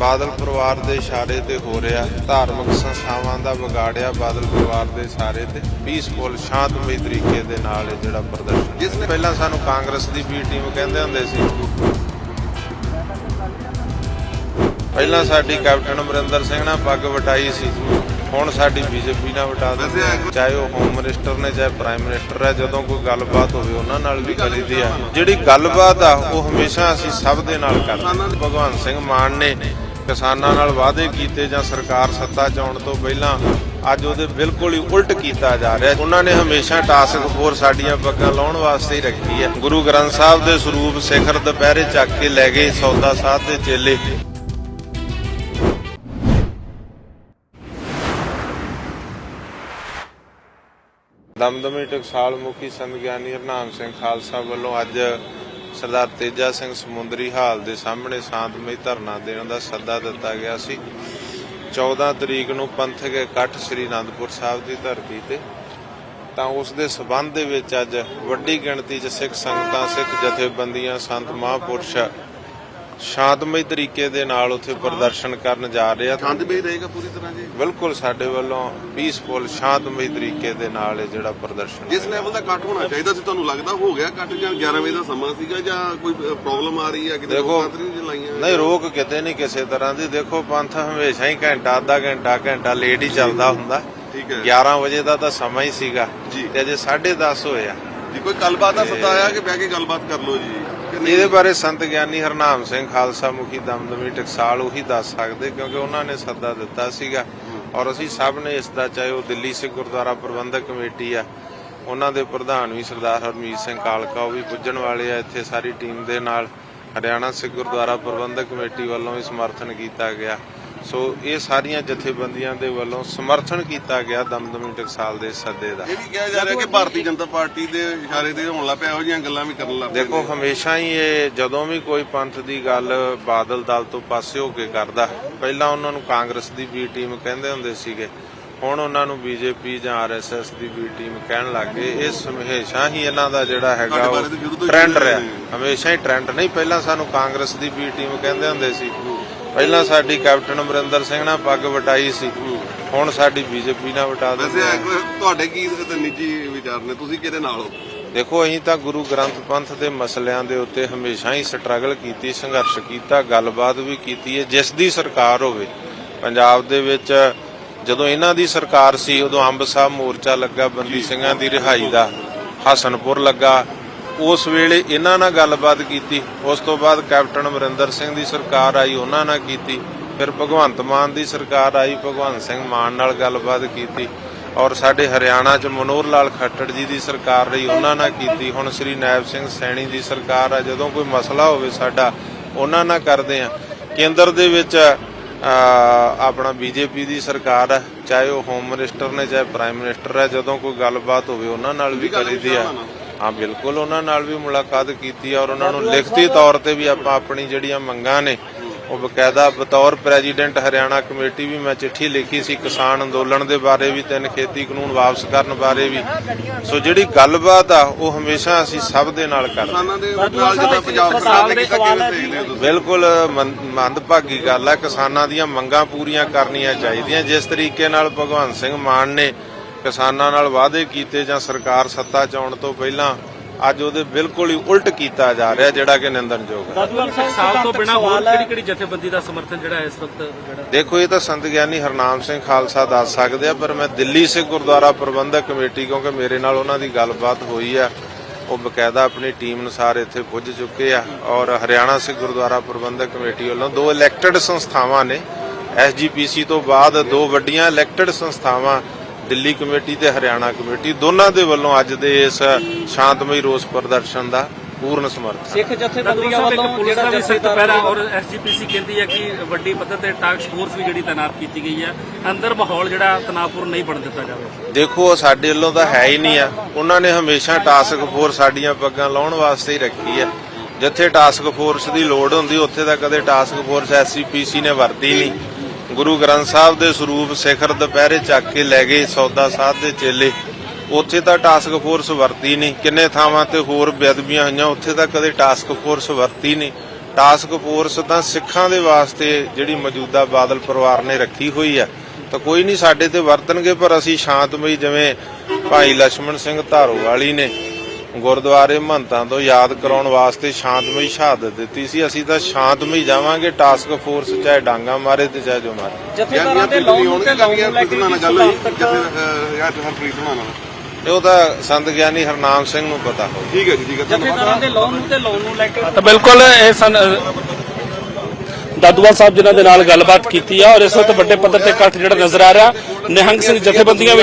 ਬਾਦਲ ਪਰਿਵਾਰ ਦੇ ਇਸ਼ਾਰੇ ਤੇ ਹੋ ਰਿਹਾ ਧਾਰਮਿਕ ਸੰਸਥਾਵਾਂ ਦਾ ਵਿਗਾੜਿਆ ਬਾਦਲ ਪਰਿਵਾਰ ਦੇ ਇਸ਼ਾਰੇ ਤੇ ਪੀਸਫੁਲ ਸ਼ਾਂਤਮਈ ਤਰੀਕੇ ਦੇ ਨਾਲ ਇਹ ਜਿਹੜਾ ਪ੍ਰਦਰਸ਼ਨ ਜਿਸ ਨੇ ਪਹਿਲਾਂ ਸਾਨੂੰ ਕਾਂਗਰਸ ਦੀ ਵੀ ਟੀਮ ਕਹਿੰਦੇ ਹੁੰਦੇ ਸੀ। ਪਹਿਲਾਂ ਸਾਡੀ ਕੈਪਟਨ ਅਮਰਿੰਦਰ ਸਿੰਘ ਨਾਲ ਪੱਗ ਵਟਾਈ ਸੀ। ਹੁਣ ਸਾਡੀ ਬੀਜੇਪੀ ਨਾਲ ਵਟਾ ਦਿੰਦੇ ਚਾਹੇ ਉਹ ਹੋਮ ਮਿਨਿਸਟਰ ਨੇ, ਚਾਹੇ ਪ੍ਰਾਈਮ ਮਿਨਿਸਟਰ ਹੈ, ਜਦੋਂ ਕੋਈ ਗੱਲਬਾਤ ਹੋਵੇ ਉਹਨਾਂ ਨਾਲ ਵੀ ਕਰੀਦੀ ਆ। ਜਿਹੜੀ ਗੱਲਬਾਤ ਆ, ਉਹ ਹਮੇਸ਼ਾ ਅਸੀਂ ਸਭ ਦੇ ਨਾਲ ਕਰਦੇ ਹਾਂ। ਭਗਵੰਤ ਸਿੰਘ ਮਾਨ ਨੇ ਕਿਸਾਨਾਂ ਨਾਲ ਵਾਅਦੇ ਕੀਤੇ ਜਾਂ ਸਰਕਾਰ ਸੱਤਾ 'ਚ ਆਉਣ ਤੋਂ ਪਹਿਲਾਂ ਅੱਜ ਉਹਦੇ ਬਿਲਕੁਲ ਹੀ ਉਲਟ ਕੀਤਾ ਜਾ ਰਿਹਾ। ਉਹਨਾਂ ਨੇ ਹਮੇਸ਼ਾ ਟਾਸਕ ਫੋਰਸ ਸਾਡੀਆਂ ਪੱਗਾਂ ਲਾਉਣ ਵਾਸਤੇ ਹੀ ਰੱਖੀ ਹੈ। ਗੁਰੂ ਗ੍ਰੰਥ ਸਾਹਿਬ ਦੇ ਸਰੂਪ ਸਿਖਰ ਦੁਪਹਿਰੇ ਚੱਕ ਕੇ ਲੈ ਗਏ ਸੌਦਾ ਸਾਧ ਦੇ ਚੇਲੇ। ਦਮਦਮੀ ਟਕਸਾਲ ਮੁਖੀ ਸੰਤ ਗਿਆਨੀ ਹਰਨਾਮ ਸਿੰਘ ਖਾਲਸਾ ਵੱਲੋਂ ਅੱਜ ਸਰਦਾਰ ਤੇਜਾ ਸਿੰਘ ਸਮੁੰਦਰੀ ਹਾਲ ਦੇ ਸਾਹਮਣੇ ਸ਼ਾਂਤਮਈ ਧਰਨਾ ਦੇਣ ਦਾ ਸੱਦਾ ਦਿੱਤਾ ਗਿਆ ਸੀ। 14 ਤਰੀਕ ਨੂੰ ਪੰਥਕ ਇਕੱਠ ਸ੍ਰੀ ਅਨੰਦਪੁਰ ਸਾਹਿਬ ਦੀ ਧਰਤੀ ਤੇ। ਤਾਂ ਉਸ ਦੇ ਸਬੰਧ ਦੇ ਵਿੱਚ ਅੱਜ ਵੱਡੀ ਗਿਣਤੀ 'ਚ ਸਿੱਖ ਸੰਗਤਾਂ, ਸਿੱਖ ਜਥੇਬੰਦੀਆਂ, ਸੰਤ ਮਹਾਂਪੁਰਸ਼ ਸ਼ਾਂਤਮਈ ਤਰੀਕੇ ਦੇ ਨਾਲ ਉੱਥੇ ਪ੍ਰਦਰਸ਼ਨ ਕਰਨ ਜਾ ਰਹੇ ਆ। ਸ਼ਾਂਤਮਈ ਰਹੇਗਾ ਪੂਰੀ ਤਰ੍ਹਾਂ ਜੀ? ਬਿਲਕੁਲ ਸਾਡੇ ਵੱਲੋਂ ਪੀਸਫੁਲ ਸ਼ਾਂਤਮਈ ਤਰੀਕੇ ਦੇ ਨਾਲ ਇਹ ਜਿਹੜਾ ਪ੍ਰਦਰਸ਼ਨ ਜਿਸ ਲੈਵਲ ਦਾ ਕੱਟ ਹੋਣਾ ਚਾਹੀਦਾ ਸੀ ਤੁਹਾਨੂੰ ਲੱਗਦਾ ਹੋ ਗਿਆ ਕੱਟ ਜਾਂ 11 ਵਜੇ ਦਾ ਸਮਾਂ ਸੀਗਾ ਜਾਂ ਕੋਈ ਪ੍ਰੋਬਲਮ ਆ ਰਹੀ ਹੈ ਕਿਤੇ ਨਹੀਂ ਲਾਈਆਂ ਨਹੀਂ ਰੋਕ ਕਿਤੇ ਨਹੀਂ ਕਿਸੇ ਤਰ੍ਹਾਂ ਦੀ। ਦੇਖੋ ਪੰਥ ਹਮੇਸ਼ਾ ਹੀ ਘੰਟਾ ਅੱਧਾ ਘੰਟਾ ਘੰਟਾ ਲੇਟ ਹੀ ਚੱਲਦਾ ਹੁੰਦਾ। ਠੀਕ ਹੈ। 11 ਵਜੇ ਦਾ ਤਾਂ ਸਮਾਂ ਹੀ ਸੀਗਾ ਜੀ। ਤੇ ਅਜੇ 10:30 ਹੋਏ ਆ। ਜੀ ਕੋਈ ਗੱਲਬਾਤ ਦਾ ਸੱਦਾ ਆਇਆ ਕਿ ਬਹਿ ਕੇ ਗੱਲਬਾਤ ਕਰ ਲਓ ਜੀ? ਇਹਦੇ ਬਾਰੇ ਸੰਤ ਗਿਆਨੀ ਹਰਨਾਮ ਸਿੰਘ ਖਾਲਸਾ ਮੁਖੀ ਦਮਦਮੀ ਟਕਸਾਲ ਉਹੀ ਦੱਸ ਸਕਦੇ ਕਿਉਂਕਿ ਉਹਨਾਂ ਨੇ ਸੱਦਾ ਦਿੱਤਾ ਸੀਗਾ। ਔਰ ਅਸੀਂ ਸਭ ਨੇ ਇਸ ਦਾ, ਚਾਹੇ ਉਹ ਦਿੱਲੀ ਸਿੱਖ ਗੁਰਦੁਆਰਾ ਪ੍ਰਬੰਧਕ ਕਮੇਟੀ ਆ, ਉਹਨਾਂ ਦੇ ਪ੍ਰਧਾਨ ਵੀ ਸਰਦਾਰ ਹਰਮੀਤ ਸਿੰਘ ਕਾਲਕਾ, ਉਹ ਵੀ ਪੁੱਜਣ ਵਾਲੇ ਆ ਇੱਥੇ ਸਾਰੀ ਟੀਮ ਦੇ ਨਾਲ। ਹਰਿਆਣਾ ਸਿੱਖ ਗੁਰਦੁਆਰਾ ਪ੍ਰਬੰਧਕ ਕਮੇਟੀ ਵੱਲੋਂ ਵੀ ਸਮਰਥਨ ਕੀਤਾ ਗਿਆ। ਸੋ ਇਹ ਸਾਰੀਆਂ ਜਥੇਬੰਦੀਆਂ ਦੇ ਵੱਲੋਂ ਸਮਰਥਨ ਕੀਤਾ ਗਿਆ ਦਮਦਮੀ ਟਕਸਾਲ ਦੇ ਸੱਦੇ ਦਾ। ਇਹ ਵੀ ਕਿਹਾ ਜਾ ਰਿਹਾ ਕਿ ਭਾਰਤੀ ਜਨਤਾ ਪਾਰਟੀ ਦੇ ਇਸ਼ਾਰੇ ਤੇ ਹਮਲਾ ਪਿਆ ਇਹੋ ਜਿਹੀਆਂ ਗੱਲਾਂ ਵੀ ਕਰਨ ਲੱਗ ਪਏ। ਦੇਖੋ ਹਮੇਸ਼ਾ ਹੀ ਇਹ ਜਦੋਂ ਵੀ ਕੋਈ ਪੰਥ ਦੀ ਗੱਲ ਬਾਦਲ ਦਲ ਤੋਂ ਪਾਸੇ ਹੋ ਕੇ ਕਰਦਾ ਪਹਿਲਾਂ ਉਹਨਾਂ ਨੂੰ ਕਾਂਗਰਸ ਦੀ ਬੀ ਟੀਮ ਕਹਿੰਦੇ ਹੁੰਦੇ ਸੀਗੇ ਹੁਣ ਉਹਨਾਂ ਨੂੰ ਬੀਜੇਪੀ ਜਾਂ ਆਰਐਸਐਸ ਦੀ ਬੀ ਟੀਮ ਕਹਿਣ ਲੱਗ ਗਏ। ਇਹ ਹਮੇਸ਼ਾ ਹੀ ਇਹਨਾਂ ਦਾ ਜਿਹੜਾ ਹੈਗਾ ਉਹ ਟ੍ਰੈਂਡ ਰਿਹਾ। ਹਮੇਸ਼ਾ ਹੀ ਟ੍ਰੈਂਡ ਨਹੀਂ ਪਹਿਲਾਂ ਸਾਨੂੰ ਕਾਂਗਰਸ ਦੀ ਬੀ ਟੀਮ ਕਹਿੰਦੇ ਹੁੰਦੇ ਸੀ। ਪਹਿਲਾਂ ਸਾਡੀ ਕੈਪਟਨ ਅਮਰਿੰਦਰ ਸਿੰਘ ਨਾਲ ਪੱਗ ਵਟਾਈ ਸੀ। ਹੁਣ ਸਾਡੀ ਬੀਜੇਪੀ ਨਾਲ ਵਟਾ ਵੈਸੇ ਤੁਹਾਡੇ ਕੀ ਤੇ ਨਿੱਜੀ ਵਿਚਾਰ ਨੇ? ਤੁਸੀਂ ਕਿਹਦੇ ਨਾਲ ਹੋ? ਦੇਖੋ ਅਸੀਂ ਤਾਂ ਗੁਰੂ ਗ੍ਰੰਥ ਪੰਥ ਦੇ ਮਸਲਿਆਂ ਦੇ ਉੱਤੇ ਹਮੇਸ਼ਾ ਹੀ ਸਟਰਗਲ ਕੀਤੀ ਸੰਘਰਸ਼ ਕੀਤਾ ਗੱਲਬਾਤ ਵੀ ਕੀਤੀ ਹੈ। ਜਿਸ ਦੀ ਸਰਕਾਰ ਹੋਵੇ ਪੰਜਾਬ ਦੇ ਵਿੱਚ ਜਦੋਂ ਇਹਨਾਂ ਦੀ ਸਰਕਾਰ ਸੀ ਉਦੋਂ ਅੰਬ ਸਾਹਿਬ ਮੋਰਚਾ ਲੱਗਾ ਬੰਦੀ ਸਿੰਘਾਂ ਦੀ ਰਿਹਾਈ ਦਾ ਹਸਨਪੁਰ ਲੱਗਾ ਉਸ ਵੇਲੇ ਇਹਨਾਂ ਨਾਲ ਗੱਲਬਾਤ ਕੀਤੀ। ਉਸ ਤੋਂ ਬਾਅਦ ਕੈਪਟਨ ਅਮਰਿੰਦਰ ਸਿੰਘ ਦੀ ਸਰਕਾਰ ਆਈ ਉਹਨਾਂ ਨਾਲ ਕੀਤੀ। ਫਿਰ ਭਗਵੰਤ ਮਾਨ ਦੀ ਸਰਕਾਰ ਆਈ ਭਗਵੰਤ ਸਿੰਘ ਮਾਨ ਨਾਲ ਗੱਲਬਾਤ ਕੀਤੀ। ਔਰ ਸਾਡੇ ਹਰਿਆਣਾ 'ਚ ਮਨੋਹਰ ਲਾਲ ਖੱਟੜ ਜੀ ਦੀ ਸਰਕਾਰ ਰਹੀ ਉਹਨਾਂ ਨਾਲ ਕੀਤੀ। ਹੁਣ ਸ੍ਰੀ ਨਾਇਬ ਸਿੰਘ ਸੈਣੀ ਦੀ ਸਰਕਾਰ ਆ ਜਦੋਂ ਕੋਈ ਮਸਲਾ ਹੋਵੇ ਸਾਡਾ ਉਹਨਾਂ ਨਾਲ ਕਰਦੇ ਆ। ਕੇਂਦਰ ਦੇ ਵਿੱਚ ਆਪਣਾ ਬੀਜੇਪੀ ਦੀ ਸਰਕਾਰ ਹੈ ਚਾਹੇ ਉਹ ਹੋਮ ਮਿਨਿਸਟਰ ਨੇ ਚਾਹੇ ਪ੍ਰਾਈਮ ਮਿਨਿਸਟਰ ਹੈ ਜਦੋਂ ਕੋਈ ਗੱਲਬਾਤ ਹੋਵੇ ਉਹਨਾਂ ਨਾਲ ਵੀ ਕਰੀਦੀ ਆ। ਹਾਂ ਬਿਲਕੁਲ ਉਹਨਾਂ ਨਾਲ ਵੀ ਮੁਲਾਕਾਤ ਕੀਤੀ ਆ ਔਰ ਉਹਨਾਂ ਨੂੰ ਲਿਖਤੀ ਤੌਰ ਤੇ ਵੀ ਆਪਾਂ ਆਪਣੀ ਜਿਹੜੀਆਂ ਮੰਗਾਂ ਨੇ ਉਹ ਬਕਾਇਦਾ ਬਤੌਰ ਪ੍ਰੈਜ਼ੀਡੈਂਟ ਹਰਿਆਣਾ ਕਮੇਟੀ ਵੀ ਮੈਂ ਚਿੱਠੀ ਲਿਖੀ ਸੀ ਕਿਸਾਨ ਅੰਦੋਲਨ ਦੇ ਬਾਰੇ ਵੀ ਤਿੰਨ ਖੇਤੀ ਕਾਨੂੰਨ ਵਾਪਸ ਕਰਨ ਬਾਰੇ ਵੀ। ਸੋ ਜਿਹੜੀ ਗੱਲਬਾਤ ਆ ਉਹ ਹਮੇਸ਼ਾ ਅਸੀਂ ਸਭ ਦੇ ਨਾਲ ਕਰਦੇ ਬਿਲਕੁਲ ਮੰਦਭਾਗੀ ਗੱਲ ਹੈ ਕਿਸਾਨਾਂ ਦੀਆਂ ਮੰਗਾਂ ਪੂਰੀਆਂ ਕਰਨੀਆਂ ਚਾਹੀਦੀਆਂ। ਜਿਸ ਤਰੀਕੇ ਨਾਲ ਭਗਵੰਤ ਸਿੰਘ ਮਾਨ ਨੇ ਕਿਸਾਨਾਂ ਨਾਲ ਵਾਅਦੇ ਕੀਤੇ ਜਾਂ ਸਰਕਾਰ ਸੱਤਾ 'ਚ ਆਉਣ ਤੋਂ ਪਹਿਲਾਂ ਅੱਜ ਉਹਦੇ ਬਿਲਕੁਲ ਹੀ ਉਲਟ ਕੀਤਾ ਜਾ ਰਿਹਾ ਜਿਹੜਾ ਕਿ ਨਿੰਦਣਯੋਗ ਹੈ। ਸਾਲ ਤੋਂ ਬਿਨਾ ਹੋਰ ਕਿਹੜੀ ਕਿਹੜੀ ਜਥੇਬੰਦੀ ਦਾ ਸਮਰਥਨ ਜਿਹੜਾ ਇਸ ਵਕਤ ਜਿਹੜਾ ਦੇਖੋ ਇਹ ਤਾਂ ਸੰਤ ਗਿਆਨੀ ਹਰਨਾਮ ਸਿੰਘ ਖਾਲਸਾ ਦੱਸ ਸਕਦੇ ਆ ਪਰ ਮੈਂ ਦਿੱਲੀ ਸਿੱਖ ਗੁਰਦੁਆਰਾ ਪ੍ਰਬੰਧਕ ਕਮੇਟੀ ਕਿਉਂਕਿ ਮੇਰੇ ਨਾਲ ਉਹਨਾਂ ਦੀ ਗੱਲਬਾਤ ਹੋਈ ਆ ਉਹ ਬਕਾਇਦਾ ਆਪਣੀ ਟੀਮ ਅਨੁਸਾਰ ਇੱਥੇ ਪੁੱਜ ਚੁੱਕੇ ਆ ਔਰ ਹਰਿਆਣਾ ਸਿੱਖ ਗੁਰਦੁਆਰਾ ਪ੍ਰਬੰਧਕ ਕਮੇਟੀ ਵੱਲੋਂ ਦੋ ਇਲੈਕਟਿਡ ਸੰਸਥਾਵਾਂ ਨੇ ਐਸਜੀਪੀਸੀ ਤੋਂ ਬਾਅਦ ਦੋ ਵੱਡੀਆਂ ਇਲੈਕਟਿਡ ਸੰਸਥਾਵਾਂ ਦਿੱਲੀ ਕਮੇਟੀ ਤੇ ਹਰਿਆਣਾ ਕਮੇਟੀ ਦੋਨਾਂ ਦੇ ਵੱਲੋਂ ਅੱਜ ਦੇ ਇਸ ਸ਼ਾਂਤਮਈ ਰੋਸ ਪ੍ਰਦਰਸ਼ਨ ਦਾ ਪੂਰਨ ਸਮਰਥਨ। ਸਿੱਖ ਜਥੇਬੰਦੀਆਂ ਵੱਲੋਂ ਪੁਲਿਸ ਦਾ ਜਿਹੜਾ ਵੀ ਸਖਤ ਪਹਿਰਾ ਔਰ ਐਸਜੀਪੀਸੀ ਕਹਿੰਦੀ ਹੈ ਕਿ ਵੱਡੀ ਪੱਧਰ ਤੇ ਟਾਸਕ ਫੋਰਸ ਵੀ ਜਿਹੜੀ ਤਾਇਨਾਤ ਕੀਤੀ ਗਈ ਹੈ। ਅੰਦਰ ਮਾਹੌਲ ਜਿਹੜਾ ਤਣਾਅਪੂਰਨ ਨਹੀਂ ਬਣ ਦਿੱਤਾ ਜਾਵੇ। ਦੇਖੋ ਸਾਡੇ ਵੱਲੋਂ ਤਾਂ ਹੈ ਹੀ ਨਹੀਂ ਆ। ਉਹਨਾਂ ਨੇ ਹਮੇਸ਼ਾ ਟਾਸਕ ਫੋਰਸ ਸਾਡੀਆਂ ਪੱਗਾਂ ਲਾਉਣ ਵਾਸਤੇ ਹੀ ਰੱਖੀ ਆ। ਜਿੱਥੇ ਟਾਸਕ ਫੋਰਸ ਦੀ ਲੋੜ ਹੁੰਦੀ ਉੱਥੇ ਤਾਂ ਕਦੇ ਟਾਸਕ ਫੋਰਸ ਐਸਸੀਪੀਸੀ ਨੇ ਵਰਤੀ ਨਹੀਂ। ਗੁਰੂ ਗ੍ਰੰਥ ਸਾਹਿਬ ਦੇ ਸਰੂਪ ਸਿਖਰ ਦੁਪਹਿਰੇ ਚੱਕ ਕੇ ਲੈ ਗਏ ਸੌਦਾ ਸਾਧ ਦੇ ਚੇਲੇ। ਉੱਥੇ ਤਾਂ ਟਾਸਕ ਫੋਰਸ ਵਰਤੀ ਨਹੀਂ। ਕਿੰਨੇ ਥਾਵਾਂ ਤੇ ਹੋਰ ਬੇਅਦਬੀਆਂ ਹੋਈਆਂ, ਉੱਥੇ ਤਾਂ ਕਦੇ ਟਾਸਕ ਫੋਰਸ ਵਰਤੀ ਨਹੀਂ। ਟਾਸਕ ਫੋਰਸ ਤਾਂ ਸਿੱਖਾਂ ਦੇ ਵਾਸਤੇ ਜਿਹੜੀ ਮੌਜੂਦਾ ਬਾਦਲ ਪਰਿਵਾਰ ਨੇ ਰੱਖੀ ਹੋਈ ਆ। ਤਾਂ ਕੋਈ ਨਹੀਂ ਸਾਡੇ ਤੇ ਵਰਤਣਗੇ, ਪਰ ਅਸੀਂ ਸ਼ਾਂਤਮਈ ਜਿਵੇਂ ਭਾਈ ਲక్ష్మణ ਸਿੰਘ ਧਾਰੋ ਵਾਲੀ ਨੇ ਗੁਰਦੁਆਰੇ ਮਹੰਤਾਂ ਤੋਂ ਯਾਦ ਕਰਾਉਣ ਵਾਸਤੇ ਸ਼ਾਂਤਮਈ ਸ਼ਹਾਦਤ ਦਿੱਤੀ ਸੀ। ਅਸੀਂ ਤਾਂ ਸ਼ਾਂਤਮਈ ਜਾਵਾਂਗੇ ਟਾਸਕ ਫੋਰਸ ਚਾਹੇ ਡਾਂਗਾ ਮਾਰੇ ਤੇ ਚਾਹੇ ਜੋ ਮਾਰੇ। ਜਥੇਦਾਰਾਂ ਦੇ ਲੋਨ ਨੂੰ ਤੇ ਲੋਨ ਨੂੰ ਲੈ ਕੇ ਗੱਲ ਹੋਈ ਤੱਕ ਜਿੱਥੇ ਯਾਰ ਹਰਪ੍ਰੀਤ ਹੋਣਾ ਨਾਲ ਤੇ ਉਹ ਤਾਂ ਸੰਤ ਗਿਆਨੀ ਹਰਨਾਮ ਸਿੰਘ ਨੂੰ ਪਤਾ ਹੋਊ। ਠੀਕ ਹੈ ਜੀ ਠੀਕ ਹੈ। ਜਥੇਦਾਰਾਂ ਦੇ ਲੋਨ ਨੂੰ ਤੇ ਲੋਨ ਨੂੰ ਲੈ ਕੇ ਤਾਂ ਬਿਲਕੁਲ ਇਹ ਸਨ ਦਾਦੂਵਾਲ ਸਾਹਿਬ ਜਿਨ੍ਹਾਂ ਦੇ ਨਾਲ ਗੱਲਬਾਤ ਕੀਤੀ ਆ ਔਰ ਇਸ ਵਕਤ ਵੱਡੇ ਪੱਧਰ ਤੇ ਇਕੱਠ ਜਿਹੜਾ ਨਜ਼ਰ ਆ ਰਿਹਾ ਨਿਹੰਗ ਸਿੰਘ ਜਥੇਬੰਦੀਆਂ ਵੀ